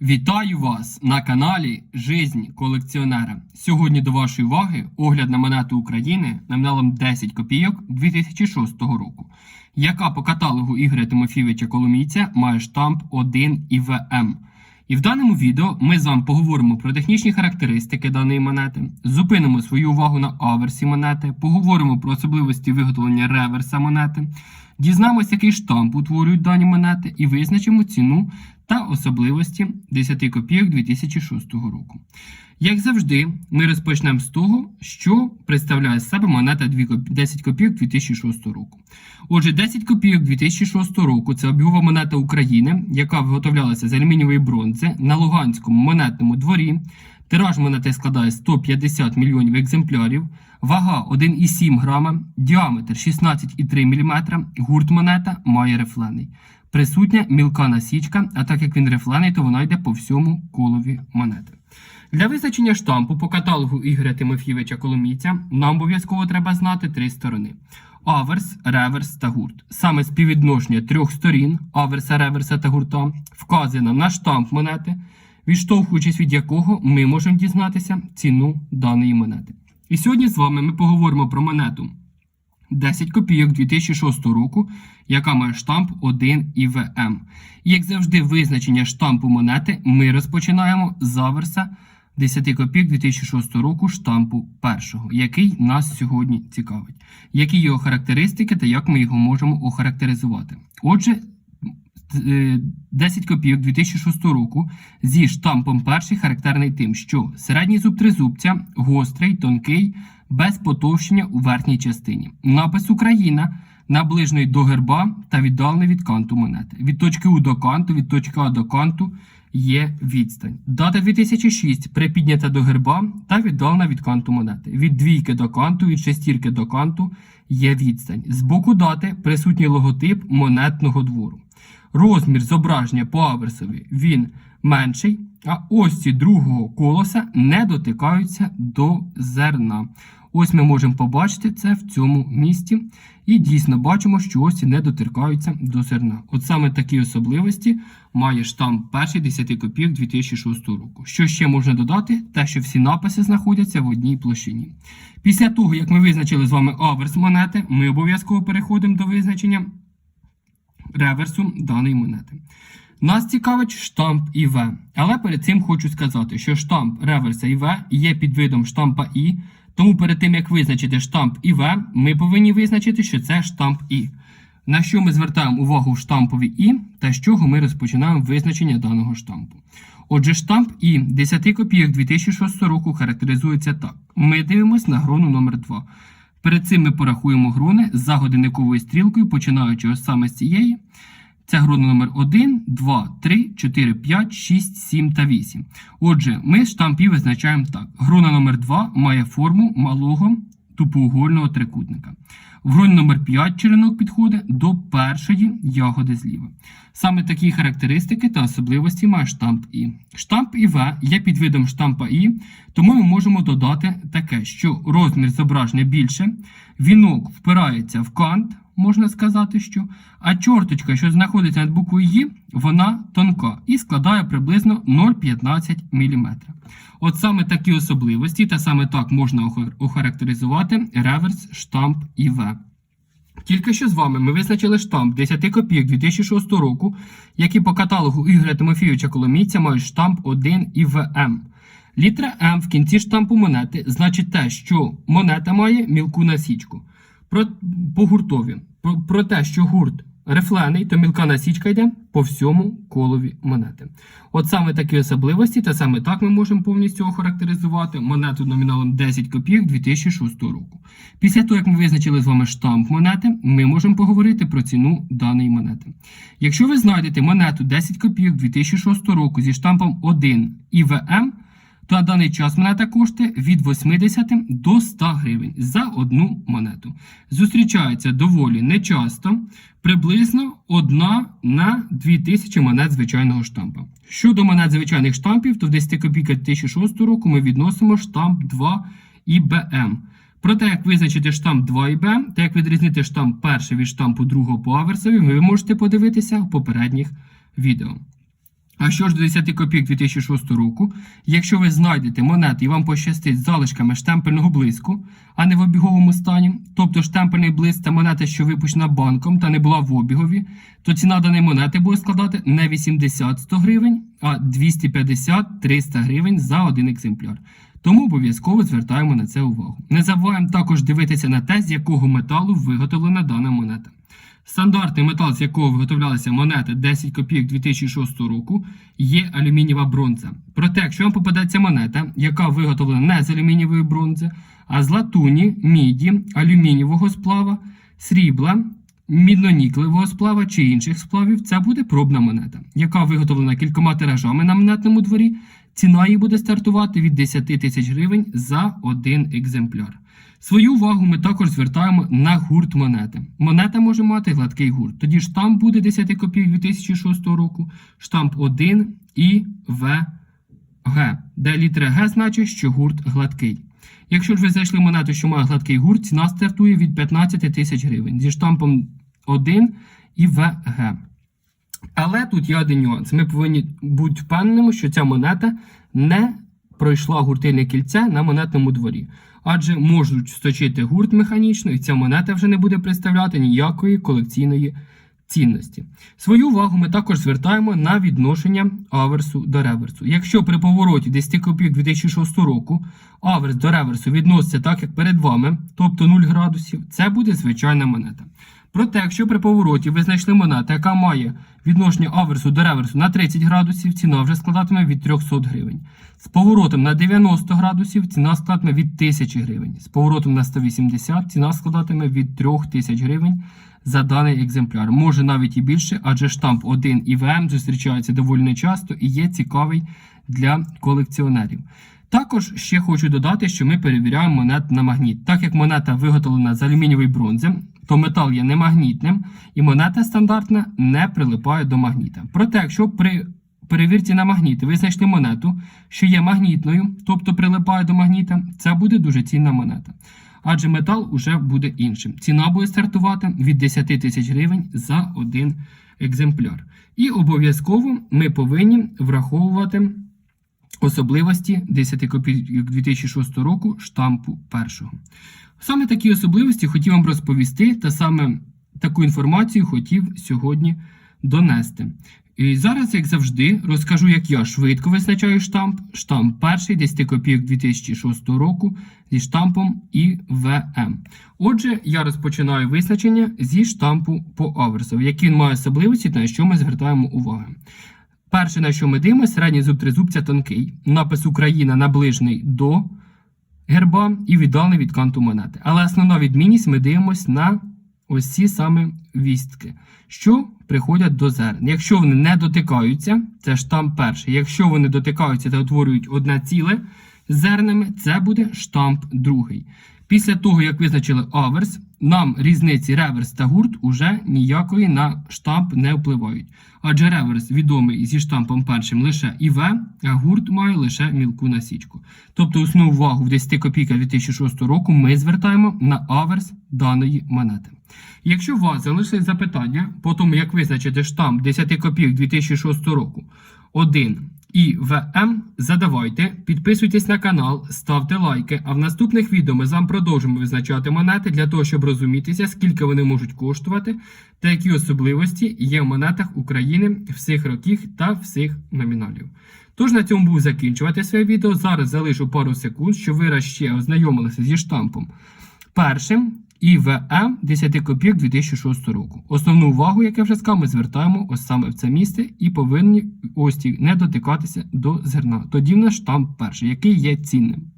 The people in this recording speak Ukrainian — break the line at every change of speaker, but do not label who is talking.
Вітаю вас на каналі Жизнь колекціонера. Сьогодні до вашої уваги огляд на монету України номіналом 10 копійок 2006 року, яка по каталогу Ігоря Тимофійовича Коломійця має штамп 1 ІВМ. І в даному відео ми з вами поговоримо про технічні характеристики даної монети, зупинимо свою увагу на аверсі монети, поговоримо про особливості виготовлення реверса монети, дізнаємося, який штамп утворюють дані монети, і визначимо ціну та особливості 10 копійок 2006 року. Як завжди, ми розпочнемо з того, що представляє з себе монета 2 10 копійок 2006 року. Отже, 10 копійок 2006 року це обігова монета України, яка виготовлялася з алюмінієвої бронзи на Луганському монетному дворі. Тираж монети складає 150 мільйонів екземплярів, вага 1,7 грама, діаметр 16,3 мм, гурт монета має рифлений. Присутня мілка насічка, а так як він рифлений, то вона йде по всьому колові монети. Для визначення штампу по каталогу Ігоря Тимофійовича Коломійця нам обов'язково треба знати три сторони: аверс, реверс та гурт. Саме співвідношення трьох сторін аверса, реверса та гурта вказує нам на штамп монети, відштовхуючись від якого ми можемо дізнатися ціну даної монети. І сьогодні з вами ми поговоримо про монету 10 копійок 2006 року, яка має штамп 1 ІВМ. І як завжди, визначення штампу монети ми розпочинаємо з аверса 10 копійок 2006 року штампу першого, який нас сьогодні цікавить. Які його характеристики та як ми його можемо охарактеризувати. Отже, 10 копійок 2006 року зі штампом перший характерний тим, що середній зуб тризубця гострий, тонкий, без потовщення у верхній частині. Напис Україна наближений до герба та віддалений від канту монети. Від точки У до канту, від точки А до канту є відстань. Дата 2006 припіднята до герба та віддалена від канту монети. Від двійки до канту, від шестірки до канту є відстань. З боку дати присутній логотип монетного двору. Розмір зображення по аверсові він менший, а осі другого колоса не дотикаються до зерна. Ось ми можемо побачити це в цьому місці. І дійсно бачимо, що осі не доторкаються до зерна. От саме такі особливості має штамп перший 10 копійок 2006 року. Що ще можна додати? Те, що всі написи знаходяться в одній площині. Після того, як ми визначили з вами аверс монети, ми обов'язково переходимо до визначення реверсу даної монети. Нас цікавить штамп ІВ. Але перед цим хочу сказати, що штамп реверса ІВ є підвидом штампа І. Тому перед тим як визначити штамп ІВ, ми повинні визначити, що це штамп І. На що ми звертаємо увагу в штампові І та з чого ми розпочинаємо визначення даного штампу. Отже, штамп І 10 копійок 2006 року характеризується так. Ми дивимося на грону номер 2 Перед цим ми порахуємо грони за годинниковою стрілкою, починаючи саме з цієї. Це грона номер 1, 2, 3, 4, 5, 6, 7 та 8. Отже, ми штампі визначаємо так. Грона номер 2 має форму малого тупоугольного трикутника. В гроні номер 5 черенок підходить до першої ягоди зліва. Саме такі характеристики та особливості має штамп І. Штамп ІВ є підвидом штампа І, тому ми можемо додати таке, що розмір зображення більше, вінок впирається в кант, можна сказати, що, а чорточка, що знаходиться над буквою «Ї», вона тонка і складає приблизно 0,15 мм. От саме такі особливості, та саме так можна охарактеризувати реверс штамп ІВ. Тільки що з вами ми визначили штамп 10 копійок 2006 року, які по каталогу Ігоря Тимофійовича Коломійця мають штамп 1 ІВМ. Літера М в кінці штампу монети значить те, що монета має мілку насічку. Про, по гуртові. Про, про те, що гурт рифлений, то мілка насічка йде по всьому колові монети. От саме такі особливості, та саме так ми можемо повністю охарактеризувати монету номіналом 10 копійок 2006 року. Після того, як ми визначили з вами штамп монети, ми можемо поговорити про ціну даної монети. Якщо ви знайдете монету 10 копійок 2006 року зі штампом 1 ІВМ, на даний час монета коштує від 80 до 100 гривень за одну монету. Зустрічається доволі нечасто, приблизно 1 на 2000 монет звичайного штампа. Щодо монет звичайних штампів, то в 10 копійках 2006 року ми відносимо штамп 2 ІБМ. Про те, як визначити штамп 2 ІБМ та як відрізнити штамп перший від штампу другого по аверсові, ви можете подивитися в попередніх відео. А що ж до 10 копійок 2006 року, якщо ви знайдете монети і вам пощастить залишками штемпельного блиску, а не в обіговому стані, тобто штемпельний блиск це монета, що випущена банком та не була в обігові, то ціна даної монети буде складати не 80-100 гривень, а 250-300 гривень за один екземпляр. Тому обов'язково звертаємо на це увагу. Не забуваємо також дивитися на те, з якого металу виготовлена дана монета. Стандартний метал, з якого виготовлялися монети 10 копійок 2006 року, є алюмінієва бронза. Проте, якщо вам попадеться монета, яка виготовлена не з алюмінієвої бронзи, а з латуні, міді, алюмінієвого сплава, срібла, мідноніклевого сплава чи інших сплавів, це буде пробна монета, яка виготовлена кількома тиражами на монетному дворі. Ціна її буде стартувати від 10 тисяч гривень за один екземпляр. Свою увагу ми також звертаємо на гурт монети. Монета може мати гладкий гурт. Тоді штамп буде 10 копійок 2006 року, штамп 1 і В Г, де літера Г значить, що гурт гладкий. Якщо ж ви знайшли монету, що має гладкий гурт, ціна стартує від 15 тисяч гривень зі штампом 1 і ВГ. Але тут є один нюанс. Ми повинні бути впевненими, що ця монета не пройшла гуртильне кільце на монетному дворі. Адже можуть сточити гурт механічно, і ця монета вже не буде представляти ніякої колекційної цінності. Свою увагу ми також звертаємо на відношення аверсу до реверсу. Якщо при повороті 10 копійок 2006 року аверс до реверсу відноситься так, як перед вами, тобто 0 градусів, це буде звичайна монета. Проте, якщо при повороті ви знайшли монету, яка має відношення аверсу до реверсу на 30 градусів, ціна вже складатиме від 300 гривень. З поворотом на 90 градусів ціна складатиме від 1000 гривень. З поворотом на 180 ціна складатиме від 3000 гривень за даний екземпляр. Може навіть і більше, адже штамп 1 і ВМ зустрічаються доволі нечасто і є цікавий для колекціонерів. Також ще хочу додати, що ми перевіряємо монет на магніт. Так як монета виготовлена з алюмінієвої бронзи, то метал є немагнітним, і монета стандартна не прилипає до магніта. Проте, якщо при перевірці на магніти ви знайшли монету, що є магнітною, тобто прилипає до магніта, це буде дуже цінна монета. Адже метал уже буде іншим. Ціна буде стартувати від 10 тисяч гривень за один екземпляр. І обов'язково ми повинні враховувати особливості 10 копійок 2006 року штампу першого. Саме такі особливості хотів вам розповісти, та саме таку інформацію хотів сьогодні донести. І зараз, як завжди, розкажу, як я швидко визначаю штамп. Штамп перший 10 копійок 2006 року зі штампом ІВМ. Отже, я розпочинаю визначення зі штампу по аверсу, який він має особливості, на що ми звертаємо увагу. Перше, на що ми дивимося, середній зуб тризубця тонкий. Напис Україна наближений до герба і віддалений від канту монети. Але основна відмінність ми дивимося на ось ці саме вістки, що приходять до зерн. Якщо вони не дотикаються, це штамп перший. Якщо вони дотикаються та утворюють одне ціле з зернами, це буде штамп другий. Після того, як визначили аверс, нам різниці реверс та гурт уже ніякої на штамп не впливають. Адже реверс відомий зі штампом першим лише ІВ, а гурт має лише мілку насічку. Тобто основну увагу в 10 копійках 2006 року ми звертаємо на аверс даної монети. Якщо у вас залишились запитання по тому, як визначити штамп 10 копійок 2006 року 1 і ВМ, задавайте, підписуйтесь на канал, ставте лайки. А в наступних відео ми з вами продовжимо визначати монети для того, щоб розумітися, скільки вони можуть коштувати та які особливості є в монетах України всіх років та всіх номіналів. Тож на цьому буду закінчувати своє відео. Зараз залишу пару секунд, щоб ви ще ознайомилися зі штампом. Першим ІВМ 10 копійок 2006 року. Основну увагу, як я вже сказав, ми звертаємо ось саме в це місце і повинні ось не дотикатися до зерна. Тоді в нас штамп перший, який є цінним.